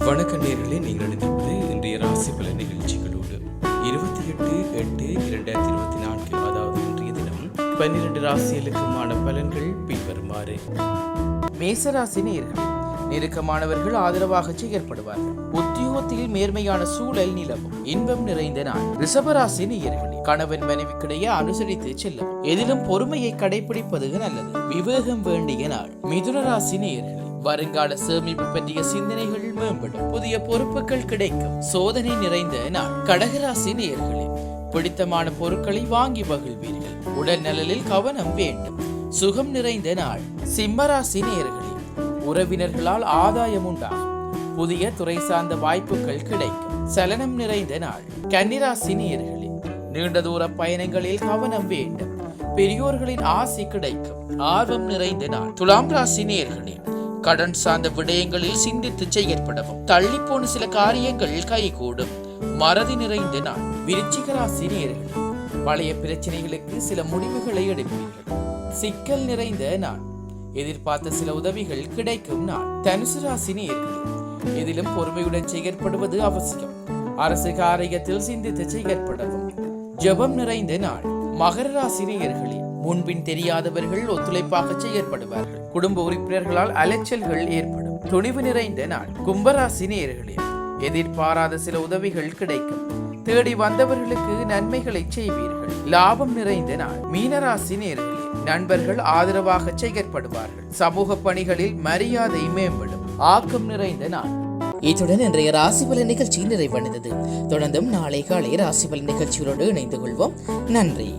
வணக்க நேர்களே நீங்கள் இணைந்திருப்பது இன்றைய ராசி பல நிகழ்ச்சிகளோடு. இருபத்தி எட்டு எட்டு இரண்டாயிரத்தி இருபத்தி நான்கு அதாவது இன்றைய தினம் பன்னிரண்டு ராசிகளுக்குமான பலன்கள் பின்வருமாறு. மேசராசி நேர்கள் நெருக்கமானவர்கள் ஆதரவாக செயற்படுவார்கள். உத்தியோகத்தில் மேன்மையான சூழல் நிலவும். இன்பம் நிறைந்த நாள். ரிஷபராசி நேயர்கள் கணவன் மனைவிக்கிடையே அனுசரித்து செல்லவும். எதிலும் பொறுமையை கடைபிடிப்பது நல்லது. விவேகம் வேண்டிய நாள். மிதுன ராசி வருங்கால சேமிப்பு பற்றிய சிந்தனைகள் மேம்படும் புதிய பொறுப்புகள் கிடைக்கும். சோதனை நிறைந்த நாள். கடகராசி நேயர்களே பிடித்தமான பொருட்களை வாங்கி மகிழ்வீர்கள். உடல் நலனில் கவனம் வேண்டும். சுகம் நிறைந்த நாள். சிம்மராசி நேயர்களே உறவினர்களால் ஆதாயம் உண்டாகும். புதிய துறை சார்ந்த வாய்ப்புகள் கிடைக்கும். சலனம் நிறைந்த நாள். கன்னிராசி நேயர்களே நீண்ட தூர பயணங்களில் கவனம் வேண்டும். பெரியோர்களின் ஆசி கிடைக்கும். ஆர்வம் நிறைந்த நாள். துலாம் ராசி நேயர்களே கடன் சார்ந்த விடயங்களில் சிந்தித்து செயற்படவும் தள்ளி போன சில காரியங்கள் கைகூடும். மறதி நிறைந்த நாள் விருச்சிக ராசி பழைய பிரச்சனைகளுக்கு சில முடிவுகளை எடுப்பீர்கள். சிக்கல் நிறைந்த நாள் எதிர்பார்த்த சில உதவிகள் கிடைக்கும் நாள். தனுசு ராசி எதிலும் பொறுமையுடன் செயற்படுவது அவசியம். அரசு காரியத்தில் சிந்தித்து செயற்படவும். ஜெபம் நிறைந்த நாள் மகர ராசி நேயர்களே முன்பின் தெரியாதவர்கள் ஒத்துழைப்பாக செயற்படுவார்கள். குடும்ப உறுப்பினர்களால் அலைச்சல்கள் ஏற்படும். துணிவு நிறைந்த நாள். கும்பராசி நேர்களில் எதிர்பாராத சில உதவிகள் கிடைக்கும். தேடி வந்தவர்களுக்கு நன்மைகளை செய்வீர்கள். லாபம் நிறைந்த நாள். மீனராசி நேர்களில் நண்பர்கள் ஆதரவாக செயற்படுவார்கள். சமூக பணிகளில் மரியாதை மேம்படும். ஆக்கம் நிறைந்த நாள். இத்துடன் இன்றைய ராசிபலன் நிகழ்ச்சி நிறைவடைந்தது. தொடர்ந்தும் நாளை காலை ராசிபலன் நிகழ்ச்சிகளோடு இணைந்து கொள்வோம். நன்றி.